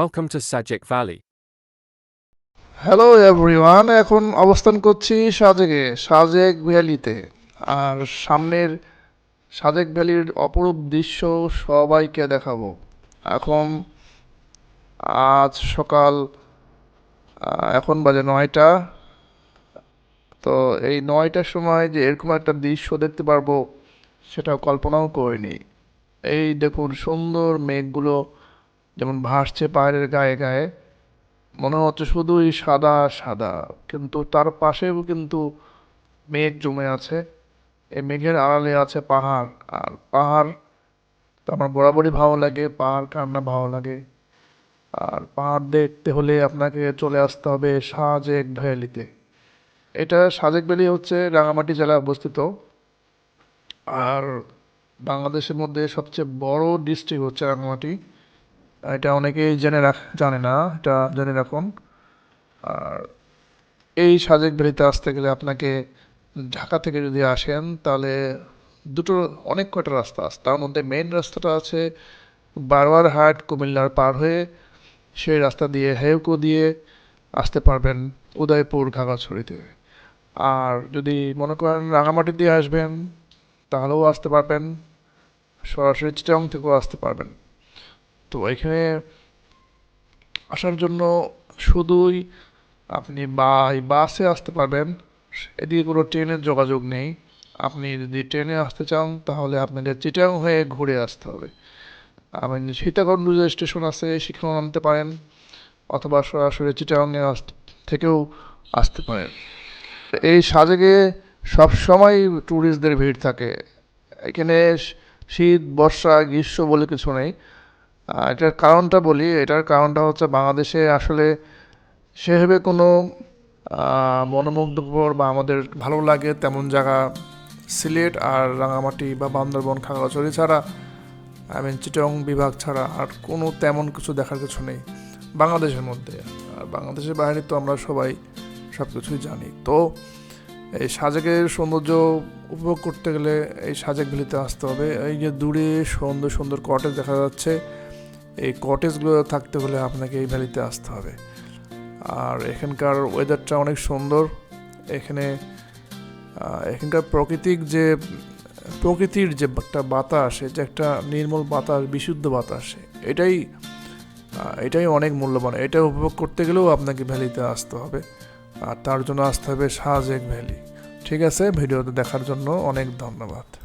Welcome to Sajik Valley. Hello everyone এখন অবস্থান করছি সাজেকে, সাজেক ভ্যালিতে। আর সামনের সাজেক ভ্যালির অপরূপ দৃশ্য সবাইকে দেখাবো। এখন আজ সকাল এখন বাজে নয়টা। তো এই নয়টার সময় যে এরকম একটা দৃশ্য দেখতে পারব সেটা কল্পনাও করিনি। এই দেখুন সুন্দর মেঘগুলো যেমন ভাসছে পাহাড়ের গায়ে গায়ে, মনে হচ্ছে শুধুই সাদা সাদা, কিন্তু তার পাশেও কিন্তু মেঘ জমে আছে। এই মেঘের আড়ালে আছে পাহাড়, আর পাহাড় তো আমার বরাবরই ভালো লাগে, পাহাড় কার না ভালো লাগে। আর পাহাড় দেখতে হলে আপনাকে চলে আসতে হবে সাজেক ভ্যালিতে। এটা সাজেক ভ্যালি হচ্ছে রাঙামাটি জেলায় অবস্থিত। আর বাংলাদেশের মধ্যে সবচেয়ে বড় ডিস্ট্রিক্ট হচ্ছে রাঙামাটি। এটা অনেকেই জেনে রাখ, জানে না, এটা জেনে রাখুন। আর এই সাজেক ভ্যালিতে আসতে গেলে আপনাকে ঢাকা থেকে যদি আসেন, তাহলে দুটো, অনেক কয়টা রাস্তা আছে। তার মধ্যে মেন রাস্তাটা আছে বারবার হাট, কুমিল্লার পার হয়ে সেই রাস্তা দিয়ে হেউকো দিয়ে আসতে পারবেন উদয়পুর ঘাগাছড়িতে আর যদি মনে করেন রাঙামাটি দিয়ে আসবেন, তাহলেও আসতে পারবেন, সরাসরি চিটাং থেকেও আসতে পারবেন। তো এখানে আসার জন্য শুধুই আপনি বাই বাসে আসতে পারবেন। এদিকে কোনো ট্রেনের যোগাযোগ নেই। আপনি যদি ট্রেনে আসতে চান, তাহলে আপনাকে চিটাং হয়ে ঘুরে আসতে হবে। আপনি সীতাকুণ্ড যে স্টেশন আছে, সেখানেও নামতে পারেন, অথবা সরাসরি চিটাংয়ে থেকেও আসতে পারেন। এই সাজেকে সবসময় ট্যুরিস্টদের ভিড় থাকে। এখানে শীত, বর্ষা, গ্রীষ্ম বলে কিছু নেই। এটার কারণটা বলি, এটার কারণটা হচ্ছে বাংলাদেশে আসলে সেভাবে কোনো মনোমুগ্ধকর বা আমাদের ভালো লাগে তেমন জায়গা, সিলেট আর রাঙামাটি বা বান্দরবন, খাগড়াছড়ি ছাড়া আই মিন চিটং বিভাগ ছাড়া আর কোনো তেমন কিছু দেখার কিছু নেই। বাংলাদেশের মধ্যে, আর বাংলাদেশের বাইরে তো আমরা সবাই সব কিছুই জানি। তো এই সাজেকের সৌন্দর্য উপভোগ করতে গেলে এই সাজেক ভ্যালিতে আসতে হবে। এই যে দূরে সুন্দর সুন্দর কটেজ দেখা যাচ্ছে এই কটেজগুলো থাকতে হলে আপনাকে এই ভ্যালিতে আসতে হবে। আর এখানকার ওয়েদারটা অনেক সুন্দর। এখানে এখানকার প্রাকৃতিক যে, প্রকৃতির যে একটা বাতাস যে একটা নির্মল বাতাস, বিশুদ্ধ বাতাস, এটাই এটাই অনেক মূল্যবান। এটা উপভোগ করতে গেলেও আপনাকে ভ্যালিতে আসতে হবে। আর তার জন্য আসতে হবে সাজেক ভ্যালি ঠিক আছে, ভিডিওতে দেখার জন্য অনেক ধন্যবাদ।